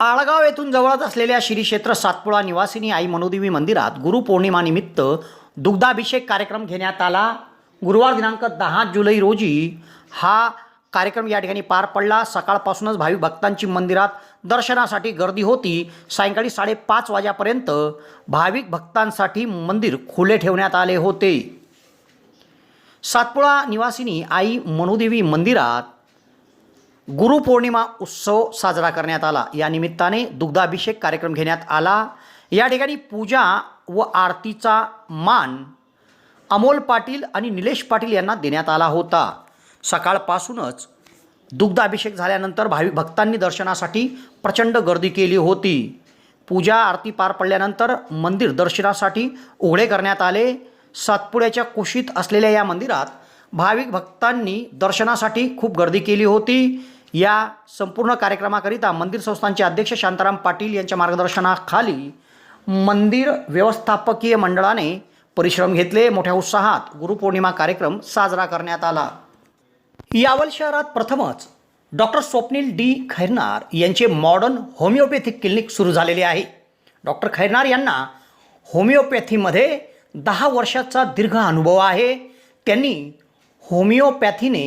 आळगाव येथून जवळच असलेल्या श्री क्षेत्र निवासिनी आई मनोदेवी मंदिरात गुरुपौर्णिमानिमित्त दुग्धाभिषेक कार्यक्रम घेण्यात आला. गुरुवार दिनांक दहा जुलै रोजी हा कार्यक्रम या ठिकाणी पार पडला. सकाळपासूनच भाविक भक्तांची मंदिरात दर्शनासाठी गर्दी होती. सायंकाळी साडेपाच वाजेपर्यंत भाविक भक्तांसाठी मंदिर खुले ठेवण्यात आले होते. सातपुळा निवासिनी आई मनोदेवी मंदिरात गुरुपौर्णिमा उत्सव साजरा करण्यात आला. या निमित्ताने दुग्धाभिषेक कार्यक्रम घेण्यात आला. या ठिकाणी पूजा व आरतीचा मान अमोल पाटील आणि निलेश पाटील यांना देण्यात आला होता. सकाळपासूनच दुग्धाभिषेक झाल्यानंतर भाविक भक्तांनी दर्शनासाठी प्रचंड गर्दी केली होती. पूजा आरती पार पडल्यानंतर मंदिर दर्शनासाठी उघडे करण्यात आले. सातपुड्याच्या कुशीत असलेल्या या मंदिरात भाविक भक्तांनी दर्शनासाठी खूप गर्दी केली होती. या संपूर्ण कार्यक्रमाकरिता मंदिर संस्थांचे अध्यक्ष शांताराम पाटील यांच्या मार्गदर्शनाखाली मंदिर व्यवस्थापकीय मंडळाने परिश्रम घेतले. मोठ्या उत्साहात गुरुपौर्णिमा कार्यक्रम साजरा करण्यात आला. यावल शहरात प्रथमच डॉक्टर स्वप्नील डी खैरनार यांचे मॉडर्न होमिओपॅथिक क्लिनिक सुरू झालेले आहे. डॉक्टर खैरनार यांना होमिओपॅथीमध्ये दहा वर्षाचा दीर्घ अनुभव आहे. त्यांनी होमिओपॅथीने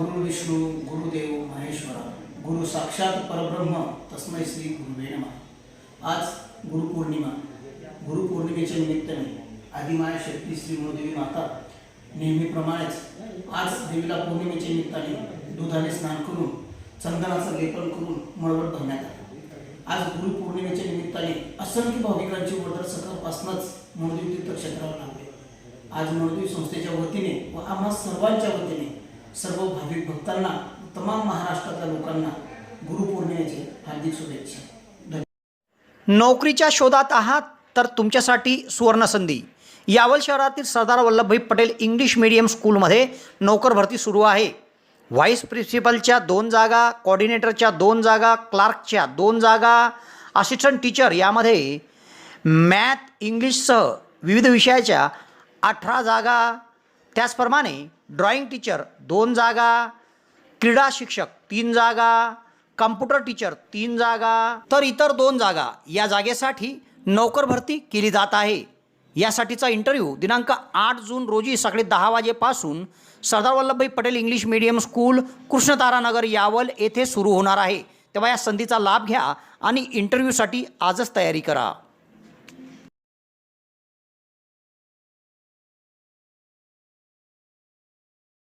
गुरु विष्णू गुरुदेव महेश्वरा गुरु साक्षात परब्रह्म तस्मै श्री गुरुवे नमः. आज गुरुपौर्णिमा गुरुपौर्णिमेच्या निमित्ताने आदिमाया शक्ती श्री मनोदेवी माता नेहमीप्रमाणेच आज देवीला पौर्णिमेच्या निमित्ताने दुधाने स्नान करून चंदनाचं लेपन करून मळवट भरण्यात आलं. आज गुरुपौर्णिमेच्या निमित्ताने असंख्य भाविकांची वर्दळ सकाळपासूनच मुळदेवी तीर्थक्षेत्रावर लागले. आज मुळदेवी संस्थेच्या वतीने व आम्हा सर्वांच्या वतीने सर्व भाविक भक्तांना तमाम महाराष्ट्रातल्या लोकांना गुरुपौर्णिमेची हार्दिक शुभेच्छा. नोकरीच्या शोधात आहात तर तुमच्यासाठी सुवर्णसंधी. यावल शहरातील सरदार वल्लभभाई पटेल इंग्लिश मीडियम स्कूलमध्ये नोकर भरती सुरू आहे. व्हाईस प्रिन्सिपलच्या दोन जागा कॉर्डिनेटरच्या दोन जागा क्लार्कच्या दोन जागा असिस्टंट टीचर यामध्ये मॅथ इंग्लिशसह विविध विषयाच्या अठरा जागा त्याचप्रमाणे ड्रॉइंग टीचर दोन जागा क्रीडा शिक्षक तीन जागा कम्प्युटर टीचर तीन जागा तर इतर दोन जागा या जागेसाठी नोकर भरती केली जात आहे. यासाठीचा इंटरव्ह्यू दिनांक आठ जून रोजी सकाळी दहा वाजेपासून Sardar Vallabhbhai Patel English medium school Krishnataranagar Yawal येथे सुरू होणार आहे. तेव्हा या संधीचा लाभ घ्या आणि इंटरव्ह्यूसाठी आजच तयारी करा.